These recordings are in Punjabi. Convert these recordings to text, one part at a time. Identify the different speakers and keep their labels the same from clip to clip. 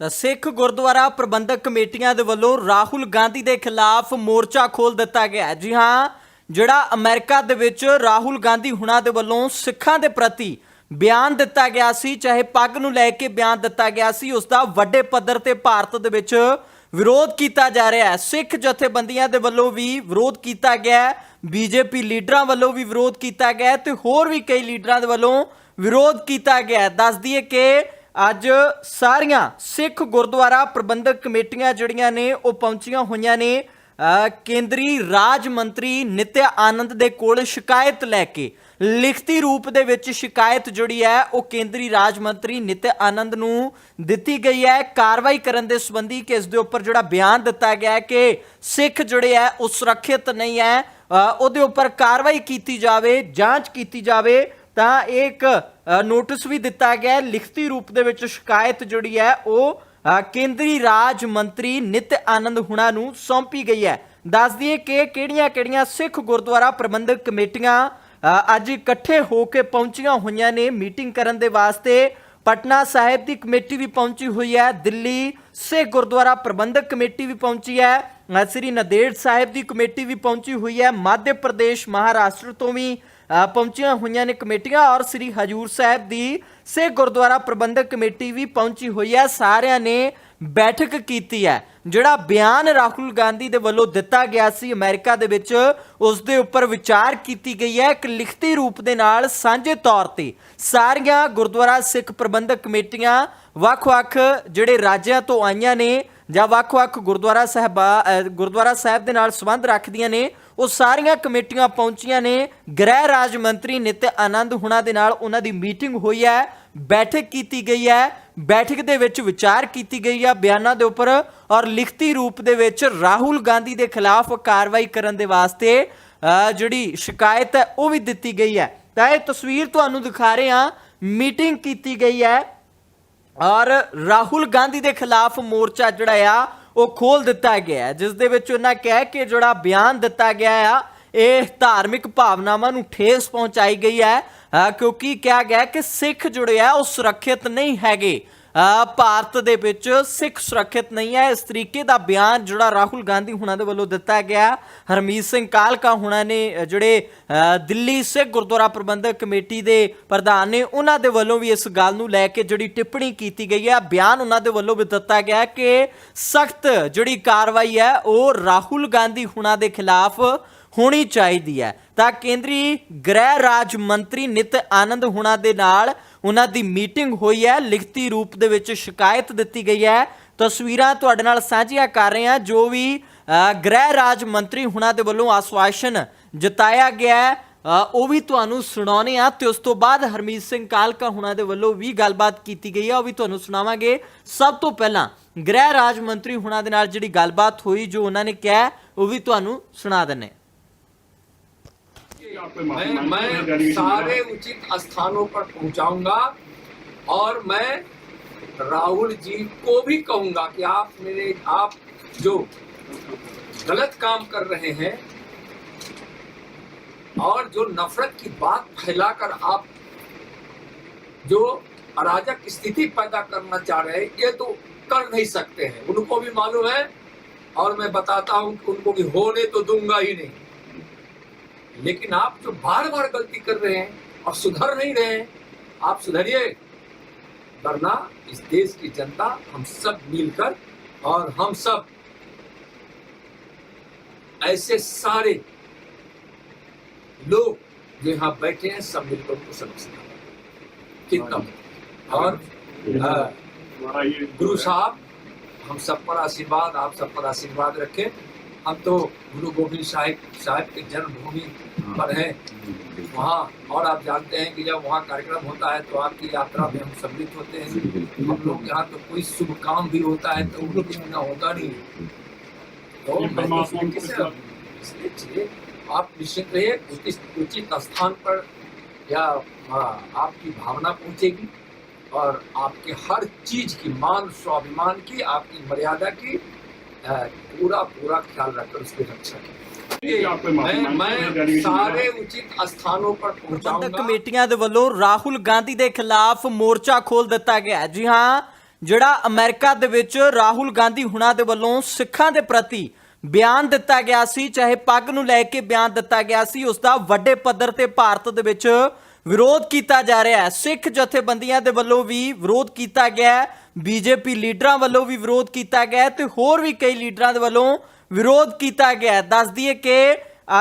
Speaker 1: ਤਾਂ ਸਿੱਖ ਗੁਰਦੁਆਰਾ ਪ੍ਰਬੰਧਕ ਕਮੇਟੀਆਂ ਦੇ ਵੱਲੋਂ ਰਾਹੁਲ ਗਾਂਧੀ ਦੇ ਖਿਲਾਫ ਮੋਰਚਾ ਖੋਲ ਦਿੱਤਾ ਗਿਆ ਜੀ ਹਾਂ, ਜਿਹੜਾ ਅਮਰੀਕਾ ਦੇ ਵਿੱਚ ਰਾਹੁਲ ਗਾਂਧੀ ਹੁਣਾਂ ਦੇ ਵੱਲੋਂ ਸਿੱਖਾਂ ਦੇ ਪ੍ਰਤੀ ਬਿਆਨ ਦਿੱਤਾ ਗਿਆ ਸੀ, ਚਾਹੇ ਪੱਗ ਨੂੰ ਲੈ ਕੇ ਬਿਆਨ ਦਿੱਤਾ ਗਿਆ ਸੀ, ਉਸ ਦਾ ਵੱਡੇ ਪੱਧਰ ਤੇ ਭਾਰਤ ਦੇ ਵਿੱਚ ਵਿਰੋਧ ਕੀਤਾ ਜਾ ਰਿਹਾ ਹੈ ਸਿੱਖ ਜਥੇਬੰਦੀਆਂ ਦੇ ਵੱਲੋਂ ਵੀ ਵਿਰੋਧ ਕੀਤਾ ਗਿਆ ਹੈ, ਬੀਜੇਪੀ ਲੀਡਰਾਂ ਵੱਲੋਂ ਵੀ ਵਿਰੋਧ ਕੀਤਾ ਗਿਆ ਹੈ ਤੇ ਹੋਰ ਵੀ ਕਈ ਲੀਡਰਾਂ ਦੇ ਵੱਲੋਂ ਵਿਰੋਧ ਕੀਤਾ ਗਿਆ ਹੈ। ਦੱਸ ਦਈਏ ਕਿ ਅੱਜ ਸਾਰੀਆਂ ਸਿੱਖ ਗੁਰਦੁਆਰਾ ਪ੍ਰਬੰਧਕ ਕਮੇਟੀਆਂ ਜਿਹੜੀਆਂ ਨੇ, ਉਹ ਪਹੁੰਚੀਆਂ ਹੋਈਆਂ ਨੇ ਕੇਂਦਰੀ ਰਾਜ ਮੰਤਰੀ ਨਿਤਿਆ ਆਨੰਦ ਦੇ ਕੋਲ ਸ਼ਿਕਾਇਤ ਲੈ ਕੇ। ਲਿਖਤੀ ਰੂਪ ਦੇ ਵਿੱਚ ਸ਼ਿਕਾਇਤ ਜਿਹੜੀ ਹੈ, ਉਹ ਕੇਂਦਰੀ ਰਾਜ ਮੰਤਰੀ ਨਿਤਿਆ ਆਨੰਦ ਨੂੰ ਦਿੱਤੀ ਗਈ ਹੈ। ਕਾਰਵਾਈ ਕਰਨ ਦੇ ਸੰਬੰਧੀ ਕਿ ਇਸ ਦੇ ਉੱਪਰ ਜਿਹੜਾ ਬਿਆਨ ਦਿੱਤਾ ਗਿਆ ਹੈ ਕਿ ਸਿੱਖ ਜਿਹੜੇ ਹੈ, ਉਹ ਸੁਰੱਖਿਅਤ ਨਹੀਂ ਹੈ। ਉਹਦੇ ਉੱਪਰ ਕਾਰਵਾਈ ਕੀਤੀ ਜਾਵੇ, ਜਾਂਚ ਕੀਤੀ ਜਾਵੇ ਤਾਂ ਇੱਕ ਨੋਟਿਸ ਵੀ ਦਿੱਤਾ ਗਿਆ ਹੈ, ਲਿਖਤੀ ਰੂਪ ਦੇ ਵਿੱਚ ਸ਼ਿਕਾਇਤ ਜਿਹੜੀ ਹੈ, ਉਹ ਕੇਂਦਰੀ ਰਾਜ ਮੰਤਰੀ ਨਿਤ ਆਨੰਦ ਹੁਣਾ ਨੂੰ ਸੌਂਪੀ ਗਈ ਹੈ। ਦੱਸ ਦਈਏ ਕਿ ਕਿਹੜੀਆਂ-ਕਿਹੜੀਆਂ ਸਿੱਖ ਗੁਰਦੁਆਰਾ ਪ੍ਰਬੰਧਕ ਕਮੇਟੀਆਂ ਅੱਜ ਇਕੱਠੇ ਹੋ ਕੇ ਪਹੁੰਚੀਆਂ ਹੋਈਆਂ ਨੇ ਮੀਟਿੰਗ ਕਰਨ ਦੇ ਵਾਸਤੇ। ਪਟਨਾ ਸਾਹਿਬ ਦੀ ਕਮੇਟੀ ਵੀ ਪਹੁੰਚੀ ਹੋਈ ਹੈ, ਦਿੱਲੀ ਸਿੱਖ ਗੁਰਦੁਆਰਾ ਪ੍ਰਬੰਧਕ ਕਮੇਟੀ ਵੀ ਪਹੁੰਚੀ ਹੈ ਸ੍ਰੀ ਨਦੇੜ ਸਾਹਿਬ ਦੀ ਕਮੇਟੀ ਵੀ ਪਹੁੰਚੀ ਹੋਈ ਹੈ, ਮੱਧ ਪ੍ਰਦੇਸ਼, ਮਹਾਰਾਸ਼ਟਰ ਤੋਂ ਵੀ। ਪਹੁੰਚੀਆਂ ਹੋਈਆਂ ਨੇ ਕਮੇਟੀਆਂ ਔਰ ਸ੍ਰੀ ਹਜੂਰ ਸਾਹਿਬ ਦੀ ਸਿੱਖ ਗੁਰਦੁਆਰਾ ਪ੍ਰਬੰਧਕ ਕਮੇਟੀ ਵੀ ਪਹੁੰਚੀ ਹੋਈ ਹੈ। ਸਾਰਿਆਂ ਨੇ ਬੈਠਕ ਕੀਤੀ ਹੈ, ਜਿਹੜਾ ਬਿਆਨ ਰਾਹੁਲ ਗਾਂਧੀ ਦੇ ਵੱਲੋਂ ਦਿੱਤਾ ਗਿਆ ਸੀ ਅਮਰੀਕਾ ਦੇ ਵਿੱਚ, ਉਸ ਦੇ ਉੱਪਰ ਵਿਚਾਰ ਕੀਤੀ ਗਈ ਹੈ। ਇੱਕ ਲਿਖਤੀ ਰੂਪ ਦੇ ਨਾਲ ਸਾਂਝੇ ਤੌਰ ਤੇ ਸਾਰੀਆਂ ਗੁਰਦੁਆਰਾ ਸਿੱਖ ਪ੍ਰਬੰਧਕ ਕਮੇਟੀਆਂ ਵੱਖ-ਵੱਖ ਜਿਹੜੇ ਰਾਜਿਆਂ ਤੋਂ ਆਈਆਂ ਨੇ ਜਾਂ ਵੱਖ-ਵੱਖ ਗੁਰਦੁਆਰਾ ਸਾਹਿਬਾ ਗੁਰਦੁਆਰਾ ਸਾਹਿਬ ਦੇ ਨਾਲ ਸੰਬੰਧ ਰੱਖਦੀਆਂ ਨੇ ਉਹ ਸਾਰੀਆਂ ਕਮੇਟੀਆਂ ਪਹੁੰਚੀਆਂ ਨੇ। ਗ੍ਰਹਿ ਰਾਜ ਮੰਤਰੀ ਨਿਤ ਆਨੰਦ ਹੁਣਾਂ ਦੇ ਨਾਲ ਉਹਨਾਂ ਦੀ ਮੀਟਿੰਗ ਹੋਈ ਹੈ। ਬੈਠਕ ਕੀਤੀ ਗਈ ਹੈ। ਬੈਠਕ ਦੇ ਵਿੱਚ ਵਿਚਾਰ ਕੀਤੀ ਗਈ ਆ ਬਿਆਨਾਂ ਦੇ ਉੱਪਰ ਔਰ ਲਿਖਤੀ ਰੂਪ ਦੇ ਵਿੱਚ ਰਾਹੁਲ ਗਾਂਧੀ ਦੇ ਖਿਲਾਫ ਕਾਰਵਾਈ ਕਰਨ ਦੇ ਵਾਸਤੇ ਜਿਹੜੀ ਸ਼ਿਕਾਇਤ ਹੈ, ਉਹ ਵੀ ਦਿੱਤੀ ਗਈ ਹੈ। ਤਾਂ ਇਹ ਤਸਵੀਰ ਤੁਹਾਨੂੰ ਦਿਖਾ ਰਹੇ ਹਾਂ। ਮੀਟਿੰਗ ਕੀਤੀ ਗਈ ਹੈ। ਔਰ ਰਾਹੁਲ ਗਾਂਧੀ ਦੇ ਖਿਲਾਫ ਮੋਰਚਾ ਜਿਹੜਾ ਆ ਉਹ ਖੋਲ ਦਿੱਤਾ ਗਿਆ ਹੈ, ਜਿਸ ਦੇ ਵਿੱਚ ਉਹਨਾਂ ਕਹਿ ਕੇ ਜਿਹੜਾ ਬਿਆਨ ਦਿੱਤਾ ਗਿਆ ਆ ਇਹ ਧਾਰਮਿਕ ਭਾਵਨਾਵਾਂ ਨੂੰ ਠੇਸ ਪਹੁੰਚਾਈ ਗਈ ਹੈ ਕਿਉਂਕਿ ਕਿਹਾ ਗਿਆ ਕਿ ਸਿੱਖ ਜੁੜੇ ਆ ਉਹ ਸੁਰੱਖਿਅਤ ਨਹੀਂ ਹੈਗੇ। ਭਾਰਤ ਦੇ ਵਿੱਚ ਸਿੱਖ ਸੁਰੱਖਿਅਤ ਨਹੀਂ ਹੈ। ਇਸ ਤਰੀਕੇ ਦਾ ਬਿਆਨ ਜਿਹੜਾ ਰਾਹੁਲ ਗਾਂਧੀ ਹੁਣਾਂ ਦੇ ਵੱਲੋਂ ਦਿੱਤਾ ਗਿਆ। ਹਰਮੀਤ ਸਿੰਘ ਕਾਲਕਾ ਹੁਣਾਂ ਨੇ ਜਿਹੜੇ ਦਿੱਲੀ ਸਿੱਖ ਗੁਰਦੁਆਰਾ ਪ੍ਰਬੰਧਕ ਕਮੇਟੀ ਦੇ ਪ੍ਰਧਾਨ ਨੇ, ਉਹਨਾਂ ਦੇ ਵੱਲੋਂ ਵੀ ਇਸ ਗੱਲ ਨੂੰ ਲੈ ਕੇ ਜਿਹੜੀ ਟਿੱਪਣੀ ਕੀਤੀ ਗਈ ਹੈ। ਬਿਆਨ ਉਹਨਾਂ ਦੇ ਵੱਲੋਂ ਵੀ ਦਿੱਤਾ ਗਿਆ ਕਿ ਸਖਤ ਜਿਹੜੀ ਕਾਰਵਾਈ ਹੈ, ਉਹ ਰਾਹੁਲ ਗਾਂਧੀ ਹੁਣਾਂ ਦੇ ਖਿਲਾਫ ਹੋਣੀ ਚਾਹੀਦੀ ਹੈ। ਤਾਂ ਕੇਂਦਰੀ ਗ੍ਰਹਿ ਰਾਜ ਮੰਤਰੀ ਨਿਤ ਆਨੰਦ ਹੁਣਾਂ ਦੇ ਨਾਲ ਉਹਨਾਂ ਦੀ ਮੀਟਿੰਗ ਹੋਈ ਹੈ। ਲਿਖਤੀ ਰੂਪ ਦੇ ਵਿੱਚ ਸ਼ਿਕਾਇਤ ਦਿੱਤੀ ਗਈ ਹੈ। ਤਸਵੀਰਾਂ ਤੁਹਾਡੇ ਨਾਲ ਸਾਂਝੀਆਂ ਕਰ ਰਹੇ ਹਾਂ। ਜੋ ਵੀ ਗ੍ਰਹਿ ਰਾਜ ਮੰਤਰੀ ਹੁਣਾਂ ਦੇ ਵੱਲੋਂ ਆਸਵਾਸ਼ਨ ਜਤਾਇਆ ਗਿਆ ਹੈ ਉਹ ਵੀ ਤੁਹਾਨੂੰ ਸੁਣਾਉਣੇ ਆ ਤੇ ਉਸ ਤੋਂ ਬਾਅਦ ਹਰਮੀਤ ਸਿੰਘ ਕਾਲਕਾ ਹੁਣਾਂ ਦੇ ਵੱਲੋਂ ਵੀ ਗੱਲਬਾਤ ਕੀਤੀ ਗਈ ਹੈ। ਉਹ ਵੀ ਤੁਹਾਨੂੰ ਸੁਣਾਵਾਂਗੇ। ਸਭ ਤੋਂ ਪਹਿਲਾਂ ਗ੍ਰਹਿ ਰਾਜ ਮੰਤਰੀ ਹੁਣਾਂ ਦੇ ਨਾਲ ਜਿਹੜੀ ਗੱਲਬਾਤ ਹੋਈ, ਜੋ ਉਹਨਾਂ ਨੇ ਕਿਹਾ, ਉਹ ਵੀ ਤੁਹਾਨੂੰ ਸੁਣਾ ਦਿੰਨੇ
Speaker 2: मैं मैं सारे उचित स्थानों पर पहुंचाऊँगा और मैं राहुल जी को भी कहूँगा कि आप मेरे आप जो गलत काम कर रहे हैं और जो नफरत की बात फैलाकर आप जो अराजक स्थिति पैदा करना चाह रहे हैं ये तो कर नहीं सकते हैं। उनको भी मालूम है और मैं बताता हूँ कि उनको भी होने तो दूँगा ही नहीं। लेकिन आप जो बार बार गलती कर रहे हैं और सुधर नहीं रहे हैं आप सुधरिए। वरना इस देश की जनता हम सब मिलकर और हम सब ऐसे सारे लोग जो यहाँ बैठे हैं सब मिलकर उनको सिखाएँगे कितना और गुरु साहब हम सब पर आशीर्वाद आप सब पर आशीर्वाद रखें। हम तो गुरु गोविंद साहिब साहब की जन्मभूमि पर हैं। वहाँ और आप जानते हैं कि जब वहाँ कार्यक्रम होता है तो आपकी यात्रा में हम सम्मिलित होते हैं। हम लोग यहाँ तो कोई शुभ काम भी होता है तो उनके बिना होता नहीं है। तो आप- इसलिए आप निश्चित रहिए उचित उचित स्थान पर या हाँ, आपकी भावना पहुंचेगी और आपके हर चीज़ की मान स्वाभिमान की आपकी मर्यादा की पूरा पूरा ख्याल रखकर उसकी रक्षा की मैं मैं सारे उचित स्थानों पर
Speaker 1: ਪ੍ਰਬੰਧਕ
Speaker 2: पहुंचाऊंगा
Speaker 1: ਕਮੇਟੀਆਂ ਦੇ ਵੱਲੋਂ ਰਾਹੁਲ ਗਾਂਧੀ ਦੇ ਖਿਲਾਫ ਮੋਰਚਾ ਖੋਲ ਦਿੱਤਾ ਗਿਆ ਹੈ। ਜੀ ਹਾਂ ਜਿਹੜਾ ਅਮਰੀਕਾ ਦੇ ਵਿੱਚ ਰਾਹੁਲ ਗਾਂਧੀ ਹੁਣਾਂ ਦੇ ਵੱਲੋਂ ਸਿੱਖਾਂ ਦੇ ਪ੍ਰਤੀ ਬਿਆਨ ਦਿੱਤਾ ਗਿਆ ਸੀ ਚਾਹੇ ਪੱਗ ਨੂੰ ਲੈ ਕੇ ਬਿਆਨ ਦਿੱਤਾ ਗਿਆ ਸੀ ਉਸ ਦਾ ਵੱਡੇ ਪੱਧਰ ਤੇ ਭਾਰਤ ਦੇ ਵਿੱਚ ਵਿਰੋਧ ਕੀਤਾ ਜਾ ਰਿਹਾ ਹੈ ਸਿੱਖ ਜਥੇਬੰਦੀਆਂ ਦੇ ਵੱਲੋਂ ਵੀ ਵਿਰੋਧ ਕੀਤਾ ਗਿਆ ਹੈ ਬੀਜੇਪੀ ਲੀਡਰਾਂ ਵੱਲੋਂ ਵੀ ਵਿਰੋਧ ਕੀਤਾ ਗਿਆ ਹੈ ਤੇ ਹੋਰ ਵੀ ਕਈ ਲੀਡਰਾਂ ਦੇ ਵੱਲੋਂ ਵਿਰੋਧ ਕੀਤਾ ਗਿਆ ਹੈ। ਦੱਸ ਦਈਏ ਕਿ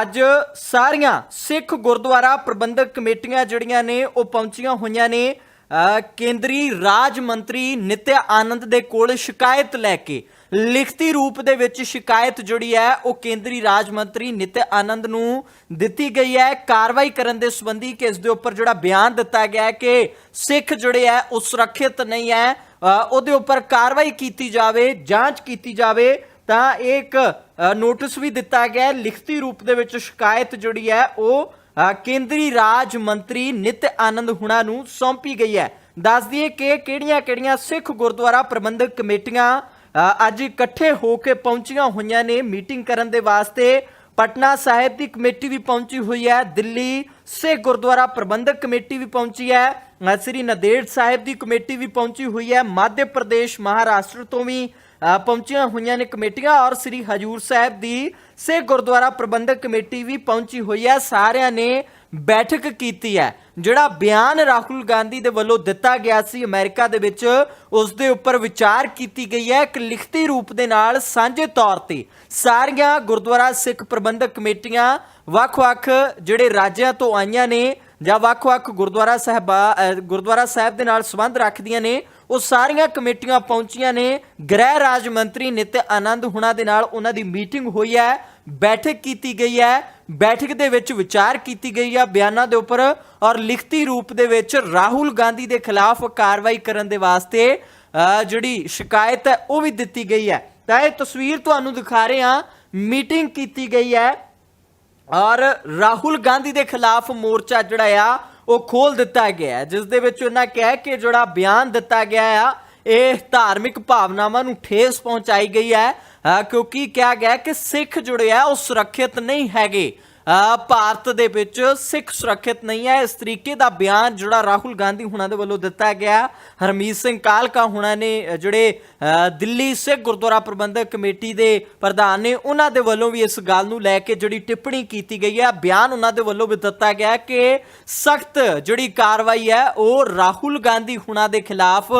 Speaker 1: ਅੱਜ ਸਾਰੀਆਂ ਸਿੱਖ ਗੁਰਦੁਆਰਾ ਪ੍ਰਬੰਧਕ ਕਮੇਟੀਆਂ ਜਿਹੜੀਆਂ ਨੇ, ਉਹ ਪਹੁੰਚੀਆਂ ਹੋਈਆਂ ਨੇ ਕੇਂਦਰੀ ਰਾਜ ਮੰਤਰੀ ਨਿਤਿਆ ਆਨੰਦ ਦੇ ਕੋਲ ਸ਼ਿਕਾਇਤ ਲੈ ਕੇ। ਲਿਖਤੀ ਰੂਪ ਦੇ ਵਿੱਚ ਸ਼ਿਕਾਇਤ ਜਿਹੜੀ ਹੈ, ਉਹ ਕੇਂਦਰੀ ਰਾਜ ਮੰਤਰੀ ਨਿਤਿਆ ਆਨੰਦ ਨੂੰ ਦਿੱਤੀ ਗਈ ਹੈ। ਕਾਰਵਾਈ ਕਰਨ ਦੇ ਸੰਬੰਧੀ ਕਿ ਇਸ ਦੇ ਉੱਪਰ ਜਿਹੜਾ ਬਿਆਨ ਦਿੱਤਾ ਗਿਆ ਹੈ ਕਿ ਸਿੱਖ ਜਿਹੜੇ ਹੈ, ਉਹ ਸੁਰੱਖਿਅਤ ਨਹੀਂ ਹੈ। ਉਹਦੇ ਉੱਪਰ ਕਾਰਵਾਈ ਕੀਤੀ ਜਾਵੇ, ਜਾਂਚ ਕੀਤੀ ਜਾਵੇ, ਤਾਂ ਇਹ ਇੱਕ ਨੋਟਿਸ ਵੀ ਦਿੱਤਾ ਗਿਆ ਲਿਖਤੀ ਰੂਪ ਦੇ ਵਿੱਚ ਸ਼ਿਕਾਇਤ ਜਿਹੜੀ ਹੈ, ਉਹ ਕੇਂਦਰੀ ਰਾਜ ਮੰਤਰੀ ਨਿਤ ਆਨੰਦ ਹੁਣਾ ਨੂੰ ਸੌਂਪੀ ਗਈ ਹੈ। ਦੱਸ ਦਈਏ ਕਿ ਕਿਹੜੀਆਂ-ਕਿਹੜੀਆਂ ਸਿੱਖ ਗੁਰਦੁਆਰਾ ਪ੍ਰਬੰਧਕ ਕਮੇਟੀਆਂ ਅੱਜ ਇਕੱਠੇ ਹੋ ਕੇ ਪਹੁੰਚੀਆਂ ਹੋਈਆਂ ਨੇ ਮੀਟਿੰਗ ਕਰਨ ਦੇ ਵਾਸਤੇ। ਪਟਨਾ ਸਾਹਿਬ ਦੀ ਕਮੇਟੀ ਵੀ ਪਹੁੰਚੀ ਹੋਈ ਹੈ, ਦਿੱਲੀ ਸਿੱਖ ਗੁਰਦੁਆਰਾ ਪ੍ਰਬੰਧਕ ਕਮੇਟੀ ਵੀ ਪਹੁੰਚੀ ਹੈ ਸ੍ਰੀ ਨਦੇੜ ਸਾਹਿਬ ਦੀ ਕਮੇਟੀ ਵੀ ਪਹੁੰਚੀ ਹੋਈ ਹੈ। ਮੱਧ ਪ੍ਰਦੇਸ਼ ਮਹਾਰਾਸ਼ਟਰ ਤੋਂ ਵੀ ਪਹੁੰਚੀਆਂ ਹੋਈਆਂ ਨੇ ਕਮੇਟੀਆਂ ਔਰ ਸ੍ਰੀ ਹਜੂਰ ਸਾਹਿਬ ਦੀ ਸਿੱਖ ਗੁਰਦੁਆਰਾ ਪ੍ਰਬੰਧਕ ਕਮੇਟੀ ਵੀ ਪਹੁੰਚੀ ਹੋਈ ਹੈ। ਸਾਰਿਆਂ ਨੇ ਬੈਠਕ ਕੀਤੀ ਹੈ, ਜਿਹੜਾ ਬਿਆਨ ਰਾਹੁਲ ਗਾਂਧੀ ਦੇ ਵੱਲੋਂ ਦਿੱਤਾ ਗਿਆ ਸੀ ਅਮਰੀਕਾ ਦੇ ਵਿੱਚ, ਉਸ ਦੇ ਉੱਪਰ ਵਿਚਾਰ ਕੀਤੀ ਗਈ ਹੈ। ਇੱਕ ਲਿਖਤੀ ਰੂਪ ਦੇ ਨਾਲ ਸਾਂਝੇ ਤੌਰ ਤੇ ਸਾਰੀਆਂ ਗੁਰਦੁਆਰਾ ਸਿੱਖ ਪ੍ਰਬੰਧਕ ਕਮੇਟੀਆਂ ਵੱਖ-ਵੱਖ ਜਿਹੜੇ ਰਾਜਿਆਂ ਤੋਂ ਆਈਆਂ ਨੇ ਜਾਂ ਵੱਖ-ਵੱਖ ਗੁਰਦੁਆਰਾ ਸਾਹਿਬਾ ਗੁਰਦੁਆਰਾ ਸਾਹਿਬ ਦੇ ਨਾਲ ਸੰਬੰਧ ਰੱਖਦੀਆਂ ਨੇ, ਉਹ ਸਾਰੀਆਂ ਕਮੇਟੀਆਂ ਪਹੁੰਚੀਆਂ ਨੇ। ਗ੍ਰਹਿ ਰਾਜ ਮੰਤਰੀ ਨਿਤ ਆਨੰਦ ਹੁਣਾਂ ਦੇ ਨਾਲ ਉਹਨਾਂ ਦੀ ਮੀਟਿੰਗ ਹੋਈ ਹੈ। ਬੈਠਕ ਕੀਤੀ ਗਈ ਹੈ। ਬੈਠਕ ਦੇ ਵਿੱਚ ਵਿਚਾਰ ਕੀਤੀ ਗਈ ਹੈ ਬਿਆਨਾਂ ਦੇ ਉੱਪਰ ਔਰ ਲਿਖਤੀ ਰੂਪ ਦੇ ਵਿੱਚ ਰਾਹੁਲ ਗਾਂਧੀ ਦੇ ਖਿਲਾਫ ਕਾਰਵਾਈ ਕਰਨ ਦੇ ਵਾਸਤੇ ਜਿਹੜੀ ਸ਼ਿਕਾਇਤ ਹੈ ਉਹ ਵੀ ਦਿੱਤੀ ਗਈ ਹੈ। ਤਾਂ ਇਹ ਤਸਵੀਰ ਤੁਹਾਨੂੰ ਦਿਖਾ ਰਹੇ ਹਾਂ। ਮੀਟਿੰਗ ਕੀਤੀ ਗਈ ਹੈ। ਔਰ ਰਾਹੁਲ ਗਾਂਧੀ ਦੇ ਖਿਲਾਫ ਮੋਰਚਾ ਜਿਹੜਾ ਆ, ਉਹ ਖੋਲ ਦਿੱਤਾ ਗਿਆ ਜਿਸ ਦੇ ਵਿੱਚ ਉਹਨਾਂ ਕਿਹਾ ਕਿ ਜਿਹੜਾ ਬਿਆਨ ਦਿੱਤਾ ਗਿਆ ਆ, ਇਹ ਧਾਰਮਿਕ ਭਾਵਨਾਵਾਂ ਨੂੰ ਠੇਸ ਪਹੁੰਚਾਈ ਗਈ ਹੈ ਕਿਉਂਕਿ ਕਿਹਾ ਗਿਆ ਕਿ ਸਿੱਖ ਜੁੜੇ ਆ, ਉਹ ਸੁਰੱਖਿਅਤ ਨਹੀਂ ਹੈਗੇ। ਭਾਰਤ ਦੇ ਵਿੱਚ ਸਿੱਖ ਸੁਰੱਖਿਅਤ ਨਹੀਂ ਹੈ। ਇਸ ਤਰੀਕੇ ਦਾ ਬਿਆਨ ਜਿਹੜਾ ਰਾਹੁਲ ਗਾਂਧੀ ਹੁਣਾਂ ਦੇ ਵੱਲੋਂ ਦਿੱਤਾ ਗਿਆ। ਹਰਮੀਤ ਸਿੰਘ ਕਾਲਕਾ ਹੁਣਾਂ ਨੇ ਜਿਹੜੇ ਦਿੱਲੀ ਸਿੱਖ ਗੁਰਦੁਆਰਾ ਪ੍ਰਬੰਧਕ ਕਮੇਟੀ ਦੇ ਪ੍ਰਧਾਨ ਨੇ, ਉਹਨਾਂ ਦੇ ਵੱਲੋਂ ਵੀ ਇਸ ਗੱਲ ਨੂੰ ਲੈ ਕੇ ਜਿਹੜੀ ਟਿੱਪਣੀ ਕੀਤੀ ਗਈ ਹੈ। ਬਿਆਨ ਉਹਨਾਂ ਦੇ ਵੱਲੋਂ ਵੀ ਦਿੱਤਾ ਗਿਆ ਕਿ ਸਖਤ ਜਿਹੜੀ ਕਾਰਵਾਈ ਹੈ, ਉਹ ਰਾਹੁਲ ਗਾਂਧੀ ਹੁਣਾਂ ਦੇ ਖਿਲਾਫ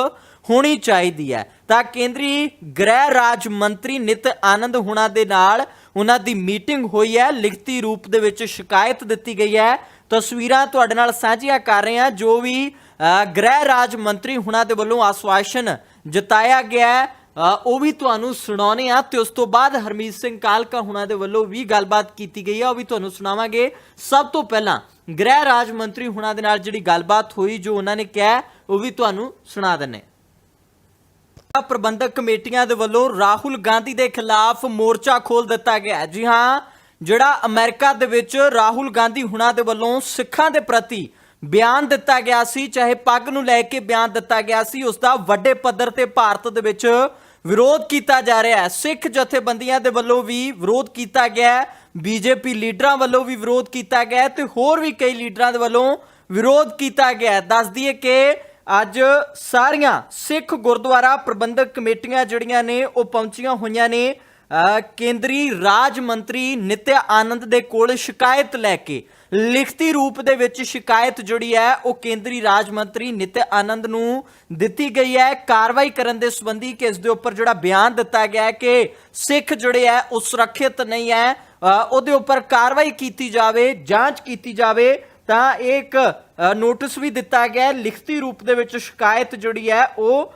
Speaker 1: ਹੋਣੀ ਚਾਹੀਦੀ ਹੈ। ਤਾਂ ਕੇਂਦਰੀ ਗ੍ਰਹਿ ਰਾਜ ਮੰਤਰੀ ਨਿਤ ਆਨੰਦ ਹੁਣਾਂ ਦੇ ਨਾਲ ਉਹਨਾਂ ਦੀ ਮੀਟਿੰਗ ਹੋਈ ਹੈ, ਲਿਖਤੀ ਰੂਪ ਦੇ ਵਿੱਚ ਸ਼ਿਕਾਇਤ ਦਿੱਤੀ ਗਈ ਹੈ। ਤਸਵੀਰਾਂ ਤੁਹਾਡੇ ਨਾਲ ਸਾਂਝੀਆਂ ਕਰ ਰਹੇ ਹਾਂ, ਜੋ ਵੀ ਗ੍ਰਹਿ ਰਾਜ ਮੰਤਰੀ ਹੁਣਾਂ ਦੇ ਵੱਲੋਂ ਆਸ਼ਵਾਸਨ ਜਤਾਇਆ ਗਿਆ ਹੈ। ਉਹ ਵੀ ਤੁਹਾਨੂੰ ਸੁਣਾਉਣੇ ਆ ਤੇ ਉਸ ਤੋਂ ਬਾਅਦ ਹਰਮੀਤ ਸਿੰਘ ਕਾਲਕਾ ਹੁਣਾਂ ਦੇ ਵੱਲੋਂ ਵੀ ਗੱਲਬਾਤ ਕੀਤੀ ਗਈ ਆ ਉਹ ਵੀ ਤੁਹਾਨੂੰ ਸੁਣਾਵਾਂਗੇ। ਸਭ ਤੋਂ ਪਹਿਲਾਂ ਗ੍ਰਹਿ ਰਾਜ ਮੰਤਰੀ ਹੁਣਾਂ ਦੇ ਨਾਲ ਜਿਹੜੀ ਗੱਲਬਾਤ ਹੋਈ, ਜੋ ਉਹਨਾਂ ਨੇ ਕਿਹਾ, ਉਹ ਵੀ ਤੁਹਾਨੂੰ ਸੁਣਾ ਦਿੰਨੇ ਪ੍ਰਬੰਧਕ ਕਮੇਟੀਆਂ ਦੇ ਵੱਲੋਂ ਰਾਹੁਲ ਗਾਂਧੀ ਦੇ ਖਿਲਾਫ ਮੋਰਚਾ ਖੋਲ ਦਿੱਤਾ ਗਿਆ ਜੀ ਹਾਂ, ਜਿਹੜਾ ਅਮਰੀਕਾ ਦੇ ਵਿੱਚ ਰਾਹੁਲ ਗਾਂਧੀ ਹੁਣਾਂ ਦੇ ਵੱਲੋਂ ਸਿੱਖਾਂ ਦੇ ਪ੍ਰਤੀ ਬਿਆਨ ਦਿੱਤਾ ਗਿਆ ਸੀ, ਚਾਹੇ ਪੱਗ ਨੂੰ ਲੈ ਕੇ ਬਿਆਨ ਦਿੱਤਾ ਗਿਆ ਸੀ, ਉਸ ਦਾ ਵੱਡੇ ਪੱਧਰ ਤੇ ਭਾਰਤ ਦੇ ਵਿੱਚ ਵਿਰੋਧ ਕੀਤਾ ਜਾ ਰਿਹਾ ਹੈ ਸਿੱਖ ਜਥੇਬੰਦੀਆਂ ਦੇ ਵੱਲੋਂ ਵੀ ਵਿਰੋਧ ਕੀਤਾ ਗਿਆ ਹੈ, ਬੀਜੇਪੀ ਲੀਡਰਾਂ ਵੱਲੋਂ ਵੀ ਵਿਰੋਧ ਕੀਤਾ ਗਿਆ ਹੈ ਤੇ ਹੋਰ ਵੀ ਕਈ ਲੀਡਰਾਂ ਦੇ ਵੱਲੋਂ ਵਿਰੋਧ ਕੀਤਾ ਗਿਆ ਹੈ। ਦੱਸ ਦਈਏ ਕਿ ਅੱਜ ਸਾਰੀਆਂ ਸਿੱਖ ਗੁਰਦੁਆਰਾ ਪ੍ਰਬੰਧਕ ਕਮੇਟੀਆਂ ਜਿਹੜੀਆਂ ਨੇ, ਉਹ ਪਹੁੰਚੀਆਂ ਹੋਈਆਂ ਨੇ ਕੇਂਦਰੀ ਰਾਜ ਮੰਤਰੀ ਨਿਤਿਆ ਆਨੰਦ ਦੇ ਕੋਲ ਸ਼ਿਕਾਇਤ ਲੈ ਕੇ। ਲਿਖਤੀ ਰੂਪ ਦੇ ਵਿੱਚ ਸ਼ਿਕਾਇਤ ਜਿਹੜੀ ਹੈ, ਉਹ ਕੇਂਦਰੀ ਰਾਜ ਮੰਤਰੀ ਨਿਤਿਆ ਆਨੰਦ ਨੂੰ ਦਿੱਤੀ ਗਈ ਹੈ। ਕਾਰਵਾਈ ਕਰਨ ਦੇ ਸੰਬੰਧੀ ਕਿ ਇਸ ਦੇ ਉੱਪਰ ਜਿਹੜਾ ਬਿਆਨ ਦਿੱਤਾ ਗਿਆ ਹੈ ਕਿ ਸਿੱਖ ਜਿਹੜੇ ਹੈ, ਉਹ ਸੁਰੱਖਿਅਤ ਨਹੀਂ ਹੈ। ਉਹਦੇ ਉੱਪਰ ਕਾਰਵਾਈ ਕੀਤੀ ਜਾਵੇ, ਜਾਂਚ ਕੀਤੀ ਜਾਵੇ। ਤਾਂ ਇਹ ਇੱਕ ਨੋਟਿਸ ਵੀ ਦਿੱਤਾ ਗਿਆ ਹੈ। ਲਿਖਤੀ ਰੂਪ ਦੇ ਵਿੱਚ ਸ਼ਿਕਾਇਤ ਜਿਹੜੀ ਹੈ, ਉਹ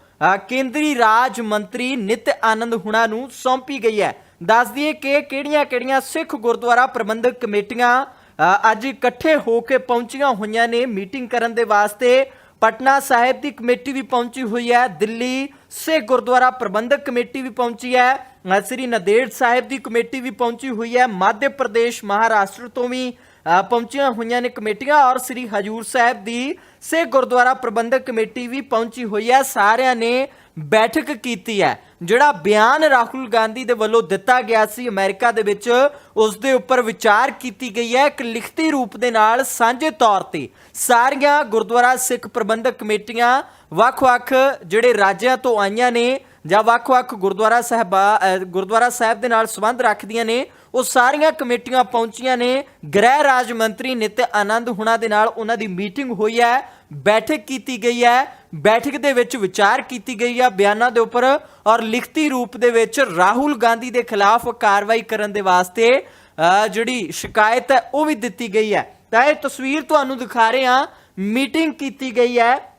Speaker 1: ਕੇਂਦਰੀ ਰਾਜ ਮੰਤਰੀ ਨਿਤ ਆਨੰਦ ਹੁਣਾ ਨੂੰ ਸੌਂਪੀ ਗਈ ਹੈ ਦੱਸ ਦਈਏ ਕਿ ਕਿਹੜੀਆਂ-ਕਿਹੜੀਆਂ ਸਿੱਖ ਗੁਰਦੁਆਰਾ ਪ੍ਰਬੰਧਕ ਕਮੇਟੀਆਂ ਅੱਜ ਇਕੱਠੇ ਹੋ ਕੇ ਪਹੁੰਚੀਆਂ ਹੋਈਆਂ ਨੇ ਮੀਟਿੰਗ ਕਰਨ ਦੇ ਵਾਸਤੇ ਪਟਨਾ ਸਾਹਿਬ ਦੀ ਕਮੇਟੀ ਵੀ ਪਹੁੰਚੀ ਹੋਈ ਹੈ, ਦਿੱਲੀ ਸਿੱਖ ਗੁਰਦੁਆਰਾ ਪ੍ਰਬੰਧਕ ਕਮੇਟੀ ਵੀ ਪਹੁੰਚੀ ਹੈ ਸ੍ਰੀ ਨਦੇੜ ਸਾਹਿਬ ਦੀ ਕਮੇਟੀ ਵੀ ਪਹੁੰਚੀ ਹੋਈ ਹੈ, ਮੱਧ ਪ੍ਰਦੇਸ਼, ਮਹਾਰਾਸ਼ਟਰ ਤੋਂ ਵੀ ਪਹੁੰਚੀਆਂ ਹੋਈਆਂ ਨੇ ਕਮੇਟੀਆਂ ਔਰ ਸ੍ਰੀ ਹਜੂਰ ਸਾਹਿਬ ਦੀ ਸਿੱਖ ਗੁਰਦੁਆਰਾ ਪ੍ਰਬੰਧਕ ਕਮੇਟੀ ਵੀ ਪਹੁੰਚੀ ਹੋਈ ਹੈ। ਸਾਰਿਆਂ ਨੇ ਬੈਠਕ ਕੀਤੀ ਹੈ। ਜਿਹੜਾ ਬਿਆਨ ਰਾਹੁਲ ਗਾਂਧੀ ਦੇ ਵੱਲੋਂ ਦਿੱਤਾ ਗਿਆ ਸੀ ਅਮਰੀਕਾ ਦੇ ਵਿੱਚ, ਉਸ ਦੇ ਉੱਪਰ ਵਿਚਾਰ ਕੀਤੀ ਗਈ ਹੈ। ਇੱਕ ਲਿਖਤੀ ਰੂਪ ਦੇ ਨਾਲ ਸਾਂਝੇ ਤੌਰ ਤੇ ਸਾਰੀਆਂ ਗੁਰਦੁਆਰਾ ਸਿੱਖ ਪ੍ਰਬੰਧਕ ਕਮੇਟੀਆਂ ਵੱਖ-ਵੱਖ ਜਿਹੜੇ ਰਾਜਿਆਂ ਤੋਂ ਆਈਆਂ ਨੇ ਜਾਂ ਵੱਖ-ਵੱਖ ਗੁਰਦੁਆਰਾ ਸਾਹਿਬਾ ਗੁਰਦੁਆਰਾ ਸਾਹਿਬ ਦੇ ਨਾਲ ਸੰਬੰਧ ਰੱਖਦੀਆਂ ਨੇ, ਉਹ ਸਾਰੀਆਂ ਕਮੇਟੀਆਂ ਪਹੁੰਚੀਆਂ ਨੇ। ਗ੍ਰਹਿ ਰਾਜ ਮੰਤਰੀ ਨਿਤ ਆਨੰਦ ਹੁਣਾ ਦੇ ਨਾਲ ਉਹਨਾਂ ਦੀ ਮੀਟਿੰਗ ਹੋਈ ਹੈ, ਬੈਠਕ ਕੀਤੀ ਗਈ ਹੈ। ਬੈਠਕ ਦੇ ਵਿੱਚ ਵਿਚਾਰ ਕੀਤੀ ਗਈ ਹੈ ਬਿਆਨਾਂ ਦੇ ਉੱਪਰ ਔਰ ਲਿਖਤੀ ਰੂਪ ਦੇ ਵਿੱਚ ਰਾਹੁਲ ਗਾਂਧੀ ਦੇ ਖਿਲਾਫ ਕਾਰਵਾਈ ਕਰਨ ਦੇ ਵਾਸਤੇ ਜਿਹੜੀ ਸ਼ਿਕਾਇਤ ਹੈ, ਉਹ ਵੀ ਦਿੱਤੀ ਗਈ ਹੈ। ਤਾਂ ਇਹ ਤਸਵੀਰ ਤੁਹਾਨੂੰ ਦਿਖਾ ਰਹੇ ਹਾਂ। ਮੀਟਿੰਗ ਕੀਤੀ ਗਈ ਹੈ।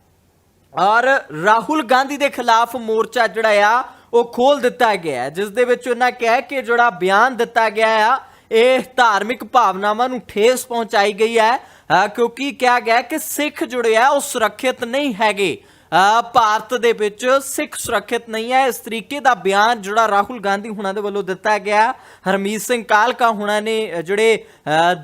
Speaker 1: ਔਰ ਰਾਹੁਲ ਗਾਂਧੀ ਦੇ ਖਿਲਾਫ ਮੋਰਚਾ ਜਿਹੜਾ ਆ, ਉਹ ਖੋਲ ਦਿੱਤਾ ਗਿਆ ਜਿਸ ਦੇ ਵਿੱਚ ਉਹਨਾਂ ਕਿਹਾ ਕਿ ਜਿਹੜਾ ਬਿਆਨ ਦਿੱਤਾ ਗਿਆ ਆ, ਇਹ ਧਾਰਮਿਕ ਭਾਵਨਾਵਾਂ ਨੂੰ ਠੇਸ ਪਹੁੰਚਾਈ ਗਈ ਹੈ ਕਿਉਂਕਿ ਕਿਹਾ ਗਿਆ ਕਿ ਸਿੱਖ ਜੁੜੇ ਆ, ਉਹ ਸੁਰੱਖਿਅਤ ਨਹੀਂ ਹੈਗੇ। ਭਾਰਤ ਦੇ ਵਿੱਚ ਸਿੱਖ ਸੁਰੱਖਿਅਤ ਨਹੀਂ ਹੈ। ਇਸ ਤਰੀਕੇ ਦਾ ਬਿਆਨ ਜਿਹੜਾ ਰਾਹੁਲ ਗਾਂਧੀ ਹੁਣਾਂ ਦੇ ਵੱਲੋਂ ਦਿੱਤਾ ਗਿਆ। ਹਰਮੀਤ ਸਿੰਘ ਕਾਲਕਾ ਹੁਣਾਂ ਨੇ ਜਿਹੜੇ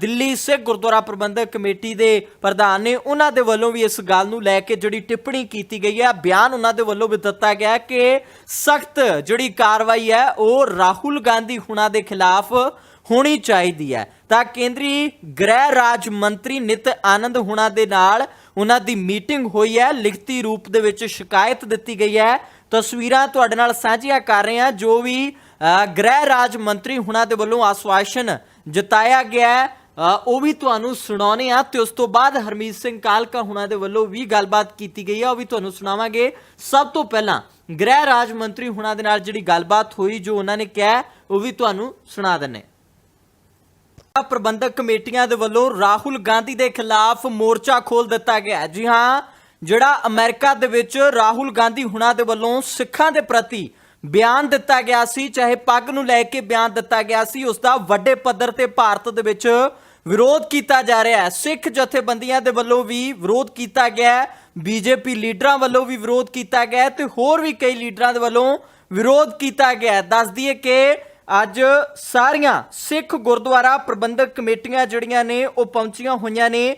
Speaker 1: ਦਿੱਲੀ ਸਿੱਖ ਗੁਰਦੁਆਰਾ ਪ੍ਰਬੰਧਕ ਕਮੇਟੀ ਦੇ ਪ੍ਰਧਾਨ ਨੇ, ਉਹਨਾਂ ਦੇ ਵੱਲੋਂ ਵੀ ਇਸ ਗੱਲ ਨੂੰ ਲੈ ਕੇ ਜਿਹੜੀ ਟਿੱਪਣੀ ਕੀਤੀ ਗਈ ਹੈ। ਬਿਆਨ ਉਹਨਾਂ ਦੇ ਵੱਲੋਂ ਵੀ ਦਿੱਤਾ ਗਿਆ ਕਿ ਸਖਤ ਜਿਹੜੀ ਕਾਰਵਾਈ ਹੈ, ਉਹ ਰਾਹੁਲ ਗਾਂਧੀ ਹੁਣਾਂ ਦੇ ਖਿਲਾਫ ਹੋਣੀ ਚਾਹੀਦੀ ਹੈ। ਤਾਂ ਕੇਂਦਰੀ ਗ੍ਰਹਿ ਰਾਜ ਮੰਤਰੀ ਨਿਤ ਆਨੰਦ ਹੁਣਾ ਦੇ ਨਾਲ ਉਹਨਾਂ ਦੀ ਮੀਟਿੰਗ ਹੋਈ ਹੈ, ਲਿਖਤੀ ਰੂਪ ਦੇ ਵਿੱਚ ਸ਼ਿਕਾਇਤ ਦਿੱਤੀ ਗਈ ਹੈ। ਤਸਵੀਰਾਂ ਤੁਹਾਡੇ ਨਾਲ ਸਾਂਝੀਆਂ ਕਰ ਰਹੇ ਹਾਂ, ਜੋ ਵੀ ਗ੍ਰਹਿ ਰਾਜ ਮੰਤਰੀ ਹੁਣਾਂ ਦੇ ਵੱਲੋਂ ਆਸ਼ਵਾਸਨ ਜਤਾਇਆ ਗਿਆ ਹੈ। ਉਹ ਵੀ ਤੁਹਾਨੂੰ ਸੁਣਾਉਣੇ ਆ ਤੇ ਉਸ ਤੋਂ ਬਾਅਦ ਹਰਮੀਤ ਸਿੰਘ ਕਾਲਕਾ ਹੁਣਾਂ ਦੇ ਵੱਲੋਂ ਵੀ ਗੱਲਬਾਤ ਕੀਤੀ ਗਈ ਆ ਉਹ ਵੀ ਤੁਹਾਨੂੰ ਸੁਣਾਵਾਂਗੇ। ਸਭ ਤੋਂ ਪਹਿਲਾਂ ਗ੍ਰਹਿ ਰਾਜ ਮੰਤਰੀ ਹੁਣਾਂ ਦੇ ਨਾਲ ਜਿਹੜੀ ਗੱਲਬਾਤ ਹੋਈ, ਜੋ ਉਹਨਾਂ ਨੇ ਕਿਹਾ, ਉਹ ਵੀ ਤੁਹਾਨੂੰ ਸੁਣਾ ਦਿੰਨੇ ਪ੍ਰਬੰਧਕ ਕਮੇਟੀਆਂ ਦੇ ਵੱਲੋਂ ਰਾਹੁਲ ਗਾਂਧੀ ਦੇ ਖਿਲਾਫ ਮੋਰਚਾ ਖੋਲ ਦਿੱਤਾ ਗਿਆ ਜੀ ਹਾਂ, ਜਿਹੜਾ ਅਮਰੀਕਾ ਦੇ ਵਿੱਚ ਰਾਹੁਲ ਗਾਂਧੀ ਹੁਣਾਂ ਦੇ ਵੱਲੋਂ ਸਿੱਖਾਂ ਦੇ ਪ੍ਰਤੀ ਬਿਆਨ ਦਿੱਤਾ ਗਿਆ ਸੀ, ਚਾਹੇ ਪੱਗ ਨੂੰ ਲੈ ਕੇ ਬਿਆਨ ਦਿੱਤਾ ਗਿਆ ਸੀ, ਉਸ ਦਾ ਵੱਡੇ ਪੱਧਰ ਤੇ ਭਾਰਤ ਦੇ ਵਿੱਚ ਵਿਰੋਧ ਕੀਤਾ ਜਾ ਰਿਹਾ ਹੈ। ਸਿੱਖ ਜਥੇਬੰਦੀਆਂ ਦੇ ਵੱਲੋਂ ਵੀ ਵਿਰੋਧ ਕੀਤਾ ਗਿਆ ਹੈ, ਬੀਜੇਪੀ ਲੀਡਰਾਂ ਵੱਲੋਂ ਵੀ ਵਿਰੋਧ ਕੀਤਾ ਗਿਆ ਤੇ ਹੋਰ ਵੀ ਕਈ ਲੀਡਰਾਂ ਦੇ ਵੱਲੋਂ ਵਿਰੋਧ ਕੀਤਾ ਗਿਆ ਹੈ। ਦੱਸ ਦਈਏ ਕਿ ਅੱਜ ਸਾਰੀਆਂ ਸਿੱਖ ਗੁਰਦੁਆਰਾ ਪ੍ਰਬੰਧਕ ਕਮੇਟੀਆਂ ਜਿਹੜੀਆਂ ਨੇ, ਉਹ ਪਹੁੰਚੀਆਂ ਹੋਈਆਂ ਨੇ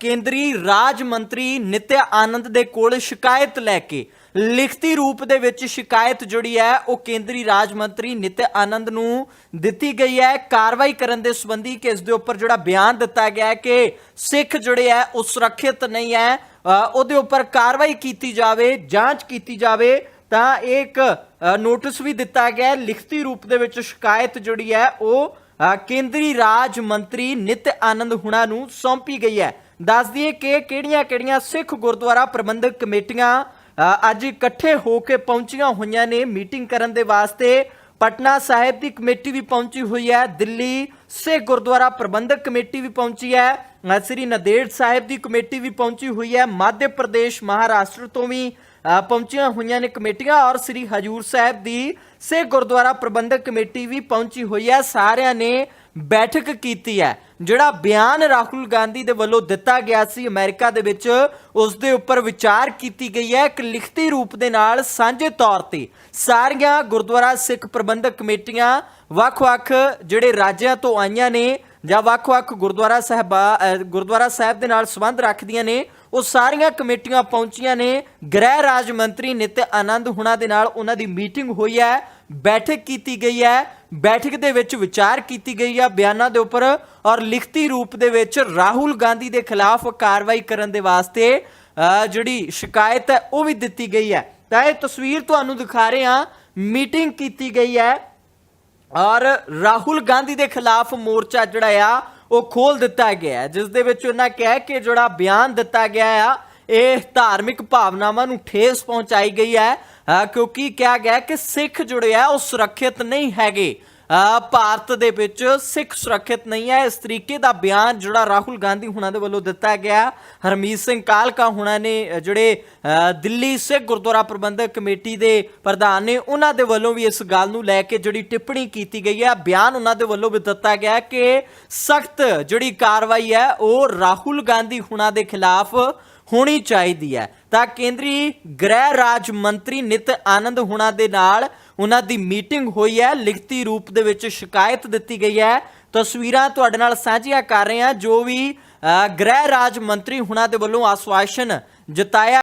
Speaker 1: ਕੇਂਦਰੀ ਰਾਜ ਮੰਤਰੀ ਨਿਤਿਆ ਆਨੰਦ ਦੇ ਕੋਲ ਸ਼ਿਕਾਇਤ ਲੈ ਕੇ। ਲਿਖਤੀ ਰੂਪ ਦੇ ਵਿੱਚ ਸ਼ਿਕਾਇਤ ਜਿਹੜੀ ਹੈ, ਉਹ ਕੇਂਦਰੀ ਰਾਜ ਮੰਤਰੀ ਨਿਤਿਆ ਆਨੰਦ ਨੂੰ ਦਿੱਤੀ ਗਈ ਹੈ। ਕਾਰਵਾਈ ਕਰਨ ਦੇ ਸੰਬੰਧੀ ਕਿ ਇਸ ਦੇ ਉੱਪਰ ਜਿਹੜਾ ਬਿਆਨ ਦਿੱਤਾ ਗਿਆ ਹੈ ਕਿ ਸਿੱਖ ਜਿਹੜੇ ਹੈ, ਉਹ ਸੁਰੱਖਿਅਤ ਨਹੀਂ ਹੈ। ਉਹਦੇ ਉੱਪਰ ਕਾਰਵਾਈ ਕੀਤੀ ਜਾਵੇ, ਜਾਂਚ ਕੀਤੀ ਜਾਵੇ। ਤਾਂ ਇਹ ਇੱਕ ਨੋਟਿਸ ਵੀ ਦਿੱਤਾ ਗਿਆ ਹੈ। ਲਿਖਤੀ ਰੂਪ ਦੇ ਵਿੱਚ ਸ਼ਿਕਾਇਤ ਜਿਹੜੀ ਹੈ, ਉਹ ਕੇਂਦਰੀ ਰਾਜ ਮੰਤਰੀ ਨਿਤ ਆਨੰਦ ਹੁਣਾ ਨੂੰ ਸੌਂਪੀ ਗਈ ਹੈ ਦੱਸ ਦਈਏ ਕਿ ਕਿਹੜੀਆਂ-ਕਿਹੜੀਆਂ ਸਿੱਖ ਗੁਰਦੁਆਰਾ ਪ੍ਰਬੰਧਕ ਕਮੇਟੀਆਂ ਅੱਜ ਇਕੱਠੇ ਹੋ ਕੇ ਪਹੁੰਚੀਆਂ ਹੋਈਆਂ ਨੇ ਮੀਟਿੰਗ ਕਰਨ ਦੇ ਵਾਸਤੇ ਪਟਨਾ ਸਾਹਿਬ ਦੀ ਕਮੇਟੀ ਵੀ ਪਹੁੰਚੀ ਹੋਈ ਹੈ, ਦਿੱਲੀ ਸਿੱਖ ਗੁਰਦੁਆਰਾ ਪ੍ਰਬੰਧਕ ਕਮੇਟੀ ਵੀ ਪਹੁੰਚੀ ਹੈ ਸ੍ਰੀ ਨਦੇੜ ਸਾਹਿਬ ਦੀ ਕਮੇਟੀ ਵੀ ਪਹੁੰਚੀ ਹੋਈ ਹੈ, ਮੱਧ ਪ੍ਰਦੇਸ਼, ਮਹਾਰਾਸ਼ਟਰ ਤੋਂ ਵੀ ਪਹੁੰਚੀਆਂ ਹੋਈਆਂ ਨੇ ਕਮੇਟੀਆਂ ਔਰ ਸ੍ਰੀ ਹਜੂਰ ਸਾਹਿਬ ਦੀ ਸਿੱਖ ਗੁਰਦੁਆਰਾ ਪ੍ਰਬੰਧਕ ਕਮੇਟੀ ਵੀ ਪਹੁੰਚੀ ਹੋਈ ਹੈ। ਸਾਰਿਆਂ ਨੇ ਬੈਠਕ ਕੀਤੀ ਹੈ। ਜਿਹੜਾ ਬਿਆਨ ਰਾਹੁਲ ਗਾਂਧੀ ਦੇ ਵੱਲੋਂ ਦਿੱਤਾ ਗਿਆ ਸੀ ਅਮਰੀਕਾ ਦੇ ਵਿੱਚ, ਉਸ ਦੇ ਉੱਪਰ ਵਿਚਾਰ ਕੀਤੀ ਗਈ ਹੈ। ਇੱਕ ਲਿਖਤੀ ਰੂਪ ਦੇ ਨਾਲ ਸਾਂਝੇ ਤੌਰ ਤੇ ਸਾਰੀਆਂ ਗੁਰਦੁਆਰਾ ਸਿੱਖ ਪ੍ਰਬੰਧਕ ਕਮੇਟੀਆਂ ਵੱਖ-ਵੱਖ ਜਿਹੜੇ ਰਾਜਿਆਂ ਤੋਂ ਆਈਆਂ ਨੇ ਜਾਂ ਵੱਖ-ਵੱਖ ਗੁਰਦੁਆਰਾ ਸਾਹਿਬਾ ਗੁਰਦੁਆਰਾ ਸਾਹਿਬ ਦੇ ਨਾਲ ਸੰਬੰਧ ਰੱਖਦੀਆਂ ਨੇ ਉਹ ਸਾਰੀਆਂ ਕਮੇਟੀਆਂ ਪਹੁੰਚੀਆਂ ਨੇ। ਗ੍ਰਹਿ ਰਾਜ ਮੰਤਰੀ ਨਿਤ ਆਨੰਦ ਹੁਣਾ ਦੇ ਨਾਲ ਉਹਨਾਂ ਦੀ ਮੀਟਿੰਗ ਹੋਈ ਹੈ। ਬੈਠਕ ਕੀਤੀ ਗਈ ਹੈ। ਬੈਠਕ ਦੇ ਵਿੱਚ ਵਿਚਾਰ ਕੀਤੀ ਗਈ ਹੈ ਬਿਆਨਾਂ ਦੇ ਉੱਪਰ ਔਰ ਲਿਖਤੀ ਰੂਪ ਦੇ ਵਿੱਚ ਰਾਹੁਲ ਗਾਂਧੀ ਦੇ ਖਿਲਾਫ ਕਾਰਵਾਈ ਕਰਨ ਦੇ ਵਾਸਤੇ ਜਿਹੜੀ ਸ਼ਿਕਾਇਤ ਹੈ, ਉਹ ਵੀ ਦਿੱਤੀ ਗਈ ਹੈ। ਤਾਂ ਇਹ ਤਸਵੀਰ ਤੁਹਾਨੂੰ ਦਿਖਾ ਰਹੇ ਹਾਂ। ਮੀਟਿੰਗ ਕੀਤੀ ਗਈ ਹੈ। ਔਰ ਰਾਹੁਲ ਗਾਂਧੀ ਦੇ ਖਿਲਾਫ ਮੋਰਚਾ ਜਿਹੜਾ ਆ ਉਹ ਖੋਲ ਦਿੱਤਾ ਗਿਆ ਹੈ, ਜਿਸ ਦੇ ਵਿੱਚ ਉਹਨਾਂ ਕਿਹਾ ਕਿ ਜਿਹੜਾ ਬਿਆਨ ਦਿੱਤਾ ਗਿਆ ਆ ਇਹ ਧਾਰਮਿਕ ਭਾਵਨਾਵਾਂ ਨੂੰ ਠੇਸ ਪਹੁੰਚਾਈ ਗਈ ਹੈ ਕਿਉਂਕਿ ਕਿਹਾ ਗਿਆ ਕਿ ਸਿੱਖ ਜੁੜੇ ਆ ਉਹ ਸੁਰੱਖਿਅਤ ਨਹੀਂ ਹੈਗੇ। ਭਾਰਤ ਦੇ ਵਿੱਚ ਸਿੱਖ ਸੁਰੱਖਿਅਤ ਨਹੀਂ ਹੈ। ਇਸ ਤਰੀਕੇ ਦਾ ਬਿਆਨ ਜਿਹੜਾ ਰਾਹੁਲ ਗਾਂਧੀ ਹੁਣਾਂ ਦੇ ਵੱਲੋਂ ਦਿੱਤਾ ਗਿਆ। ਹਰਮੀਤ ਸਿੰਘ ਕਾਲਕਾ ਹੁਣਾਂ ਨੇ ਜਿਹੜੇ ਦਿੱਲੀ ਸਿੱਖ ਗੁਰਦੁਆਰਾ ਪ੍ਰਬੰਧਕ ਕਮੇਟੀ ਦੇ ਪ੍ਰਧਾਨ ਨੇ, ਉਹਨਾਂ ਦੇ ਵੱਲੋਂ ਵੀ ਇਸ ਗੱਲ ਨੂੰ ਲੈ ਕੇ ਜਿਹੜੀ ਟਿੱਪਣੀ ਕੀਤੀ ਗਈ ਹੈ। ਬਿਆਨ ਉਹਨਾਂ ਦੇ ਵੱਲੋਂ ਵੀ ਦਿੱਤਾ ਗਿਆ ਕਿ ਸਖਤ ਜਿਹੜੀ ਕਾਰਵਾਈ ਹੈ, ਉਹ ਰਾਹੁਲ ਗਾਂਧੀ ਹੁਣਾਂ ਦੇ ਖਿਲਾਫ ਹੋਣੀ ਚਾਹੀਦੀ ਹੈ। ਤਾਂ ਕੇਂਦਰੀ ਗ੍ਰਹਿ ਰਾਜ ਮੰਤਰੀ ਨਿਤ ਆਨੰਦ ਹੁਣਾ ਦੇ ਨਾਲ ਉਹਨਾਂ ਦੀ ਮੀਟਿੰਗ ਹੋਈ ਹੈ ਲਿਖਤੀ ਰੂਪ ਦੇ ਵਿੱਚ ਸ਼ਿਕਾਇਤ ਦਿੱਤੀ ਗਈ ਹੈ। ਤਸਵੀਰਾਂ ਤੁਹਾਡੇ ਨਾਲ ਸਾਂਝੀਆਂ ਕਰ ਰਹੇ ਹਾਂ ਜੋ ਵੀ ਅ, ਗ੍ਰਹਿ ਰਾਜ ਮੰਤਰੀ ਹੁਣਾਂ ਦੇ ਵੱਲੋਂ ਆਸ਼ਵਾਸਨ ਜਤਾਇਆ